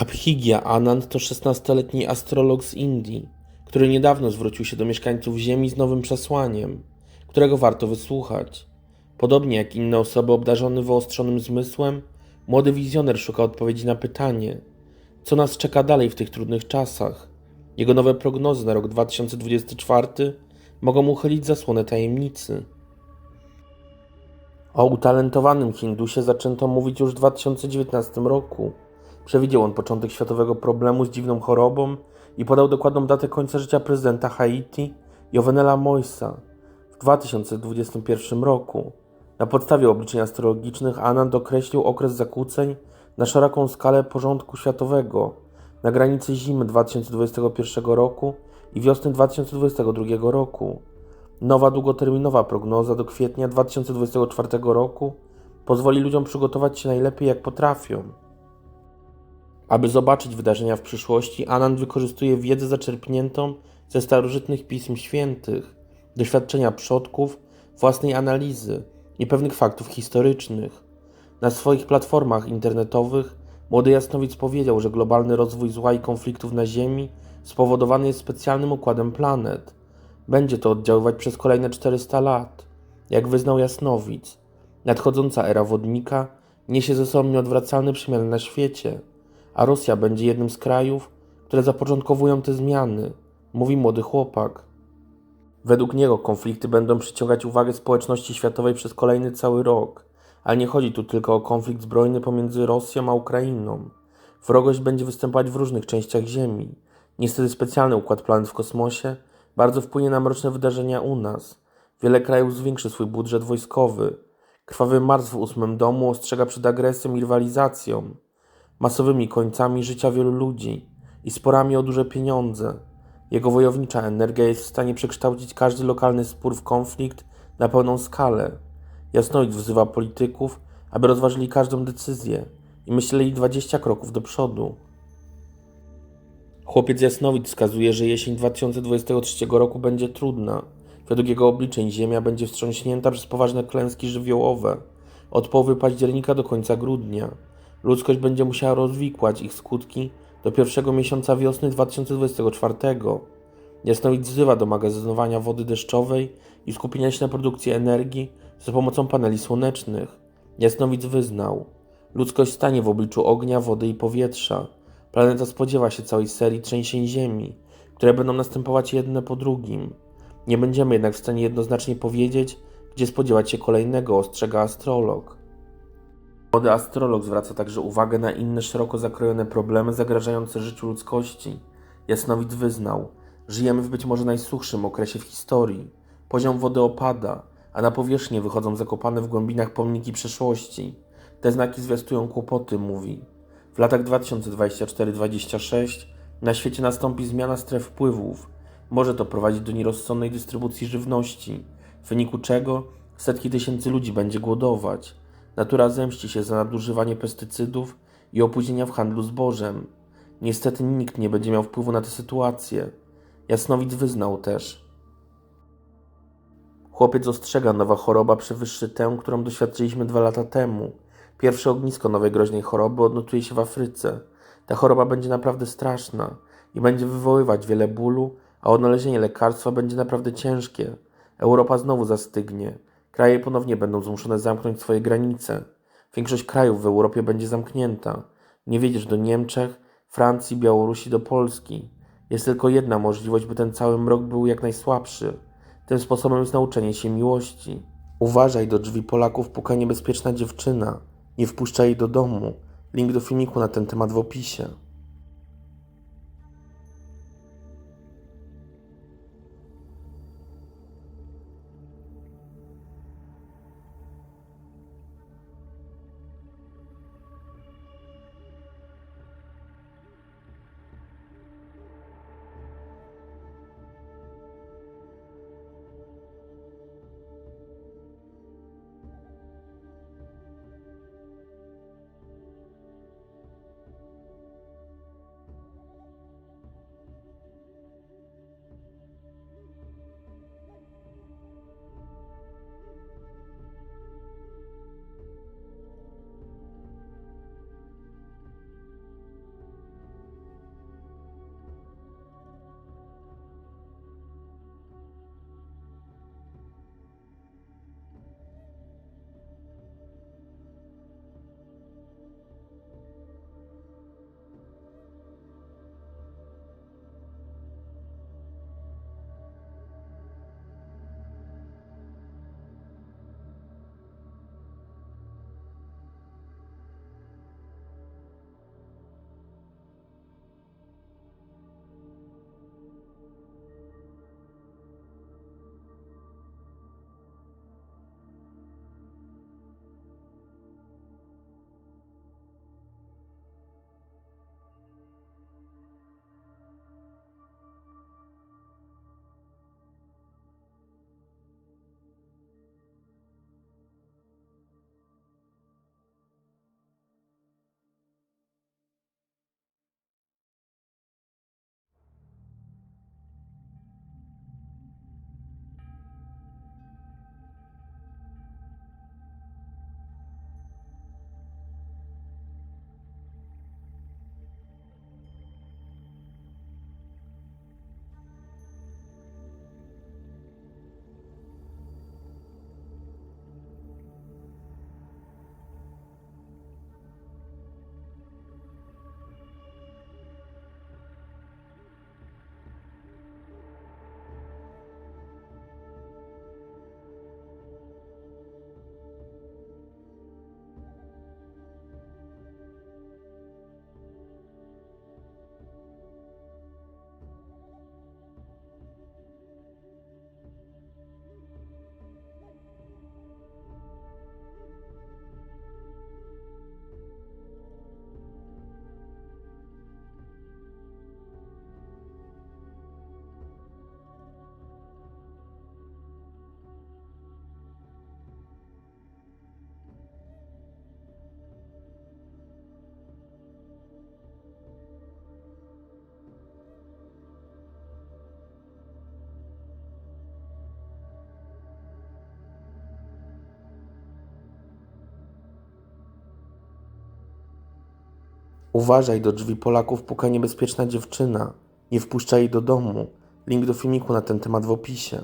Abhigya Anand to 16-letni astrolog z Indii, który niedawno zwrócił się do mieszkańców Ziemi z nowym przesłaniem, którego warto wysłuchać. Podobnie jak inne osoby obdarzone wyostrzonym zmysłem, młody wizjoner szuka odpowiedzi na pytanie, co nas czeka dalej w tych trudnych czasach. Jego nowe prognozy na rok 2024 mogą uchylić zasłonę tajemnicy. O utalentowanym Hindusie zaczęto mówić już w 2019 roku. Przewidział on początek światowego problemu z dziwną chorobą i podał dokładną datę końca życia prezydenta Haiti Jovenela Moisa w 2021 roku. Na podstawie obliczeń astrologicznych Anand określił okres zakłóceń na szeroką skalę porządku światowego na granicy zimy 2021 roku i wiosny 2022 roku. Nowa długoterminowa prognoza do kwietnia 2024 roku pozwoli ludziom przygotować się najlepiej jak potrafią. Aby zobaczyć wydarzenia w przyszłości, Anand wykorzystuje wiedzę zaczerpniętą ze starożytnych pism świętych, doświadczenia przodków, własnej analizy i pewnych faktów historycznych. Na swoich platformach internetowych młody jasnowic powiedział, że globalny rozwój zła i konfliktów na Ziemi spowodowany jest specjalnym układem planet. Będzie to oddziaływać przez kolejne 400 lat. Jak wyznał jasnowic, nadchodząca era wodnika niesie ze sobą nieodwracalne przemiany na świecie, a Rosja będzie jednym z krajów, które zapoczątkowują te zmiany, mówi młody chłopak. Według niego konflikty będą przyciągać uwagę społeczności światowej przez kolejny cały rok, ale nie chodzi tu tylko o konflikt zbrojny pomiędzy Rosją a Ukrainą. Wrogość będzie występować w różnych częściach Ziemi. Niestety specjalny układ planet w kosmosie bardzo wpłynie na mroczne wydarzenia u nas. Wiele krajów zwiększy swój budżet wojskowy. Krwawy marsz w ósmym domu ostrzega przed agresją i rywalizacją, masowymi końcami życia wielu ludzi i sporami o duże pieniądze. Jego wojownicza energia jest w stanie przekształcić każdy lokalny spór w konflikt na pełną skalę. Jasnoid wzywa polityków, aby rozważyli każdą decyzję i myśleli 20 kroków do przodu. Chłopiec Jasnowic wskazuje, że jesień 2023 roku będzie trudna. Według jego obliczeń Ziemia będzie wstrząśnięta przez poważne klęski żywiołowe od połowy października do końca grudnia. Ludzkość będzie musiała rozwikłać ich skutki do pierwszego miesiąca wiosny 2024. Jasnowic wzywa do magazynowania wody deszczowej i skupienia się na produkcji energii za pomocą paneli słonecznych. Jasnowic wyznał: Ludzkość stanie w obliczu ognia, wody i powietrza. Planeta spodziewa się całej serii trzęsień Ziemi, które będą następować jedne po drugim. Nie będziemy jednak w stanie jednoznacznie powiedzieć, gdzie spodziewać się kolejnego, ostrzega astrolog. Młody astrolog zwraca także uwagę na inne szeroko zakrojone problemy zagrażające życiu ludzkości. Jasnowic wyznał: Żyjemy w być może najsuchszym okresie w historii. Poziom wody opada, a na powierzchnię wychodzą zakopane w głębinach pomniki przeszłości. Te znaki zwiastują kłopoty, mówi. W latach 2024-2026 na świecie nastąpi zmiana stref wpływów. Może to prowadzić do nierozsądnej dystrybucji żywności, w wyniku czego setki tysięcy ludzi będzie głodować. Natura zemści się za nadużywanie pestycydów i opóźnienia w handlu zbożem. Niestety nikt nie będzie miał wpływu na tę sytuację. Jasnowic wyznał też. Chłopiec ostrzega, nowa choroba przewyższy tę, którą doświadczyliśmy dwa lata temu. Pierwsze ognisko nowej groźnej choroby odnotuje się w Afryce. Ta choroba będzie naprawdę straszna i będzie wywoływać wiele bólu, a odnalezienie lekarstwa będzie naprawdę ciężkie. Europa znowu zastygnie. Kraje ponownie będą zmuszone zamknąć swoje granice. Większość krajów w Europie będzie zamknięta. Nie wiedziesz do Niemczech, Francji, Białorusi, do Polski. Jest tylko jedna możliwość, by ten cały mrok był jak najsłabszy. Tym sposobem jest nauczenie się miłości. Uważaj, do drzwi Polaków puka niebezpieczna dziewczyna. Nie wpuszczaj jej do domu. Link do filmiku na ten temat w opisie. Uważaj, do drzwi Polaków puka niebezpieczna dziewczyna. Nie wpuszczaj jej do domu. Link do filmiku na ten temat w opisie.